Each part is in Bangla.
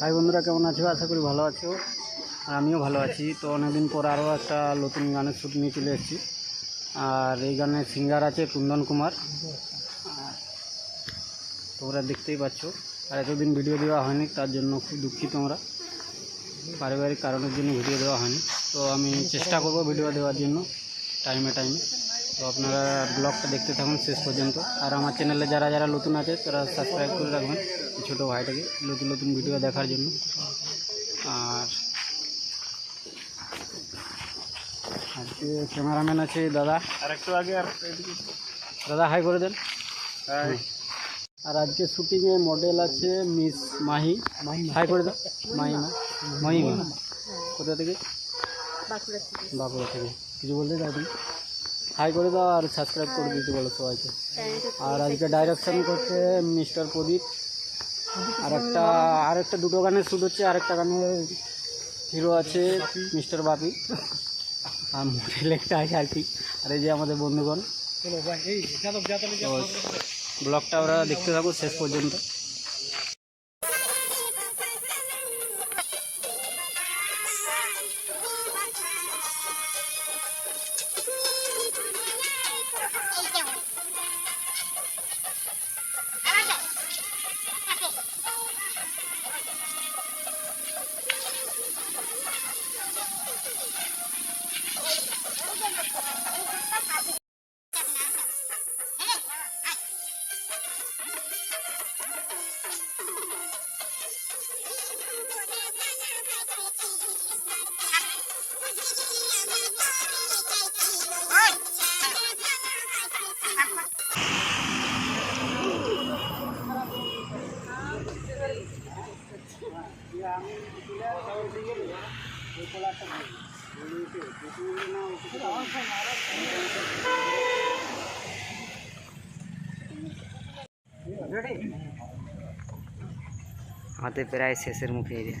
হাই বন্ধুরা, কেমন আছো? আশা করি ভালো আছো। আর আমিও ভালো আছি। তো অনেকদিন পর আরও একটা নতুন গানের শ্যুট নিয়ে চলে এসেছি। আর এই গানের সিঙ্গার আছে কুন্দন কুমার। তোমরা দেখতেই পাচ্ছ। আর এতদিন ভিডিও দেওয়া হয়নি, তার জন্য খুব দুঃখিত আমরা। পারিবারিক কারণের জন্য ভিডিও দেওয়া হয়নি। তো আমি চেষ্টা করব ভিডিও দেওয়ার জন্য টাইমে টাইমে তো আপনারা ব্লগটা দেখতে থাকুন শেষ পর্যন্ত। আর আমার চ্যানেলে যারা যারা নতুন আছে তারা সাবস্ক্রাইব করে রাখবেন ছোটো ভাইটাকে নতুন নতুন ভিডিও দেখার জন্য। আর আজকে ক্যামেরাম্যান আছে দাদা। আর একটু আগে আর দাদা হাই করে দেন। হাই আর আজকে শুটিংয়ে মডেল আছে মিস মাহি। হাই করে দাও। মাহিমা। মহিমা কোথা থেকে? বাঁকুড়া থেকে। কিছু বলতে তুমি? হাই করে দাও আর সাবস্ক্রাইব করে দিতে বলো সবাইকে। আর আজকে ডাইরেকশন করছে মিস্টার প্রদীপ। আর একটা আর একটা দুটো গানের শ্যুট হচ্ছে আর একটা গানের হিরো আছে মিস্টার বাপি। আর মডেল একটা আছে আর কি। আর এই যে আমাদের বন্ধুগণ। ব্লগটা ওরা দেখতে থাকো শেষ পর্যন্ত। আমাদের প্রায় শেষের মুখে এরিয়া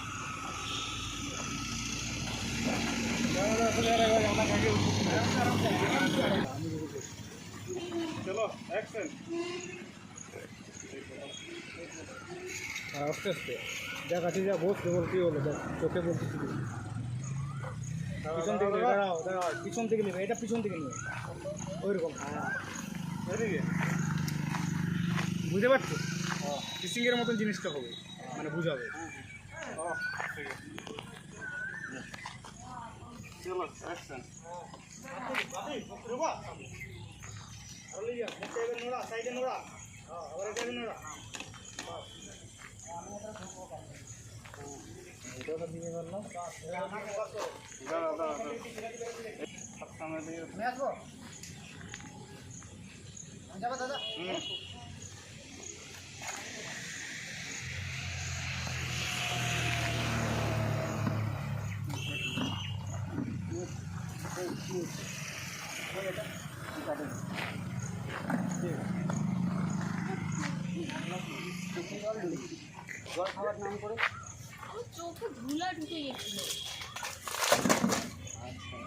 চলো অ্যাকশন আস্তে আস্তে। যা কাছে যা বস কেবল কি হলো? দেখ চোখে বলছি পিছন থেকে দাঁড়াও দাঁড়াও পিছন থেকে নেবে এটা পিছন থেকে নেবে ওইরকম হ্যাঁ। বুঝতে পারছ? কিসিং এর মতন জিনিসটা হবে মানে বুঝাবে। ঠিক আছে। চলো অ্যাকশন দাঁড়াও দাঁড়াও দাঁড়াও সামনে দিকে হুম। জল খাবার নাম চোখে ধুলা ঢুকে গেছিল। আচ্ছা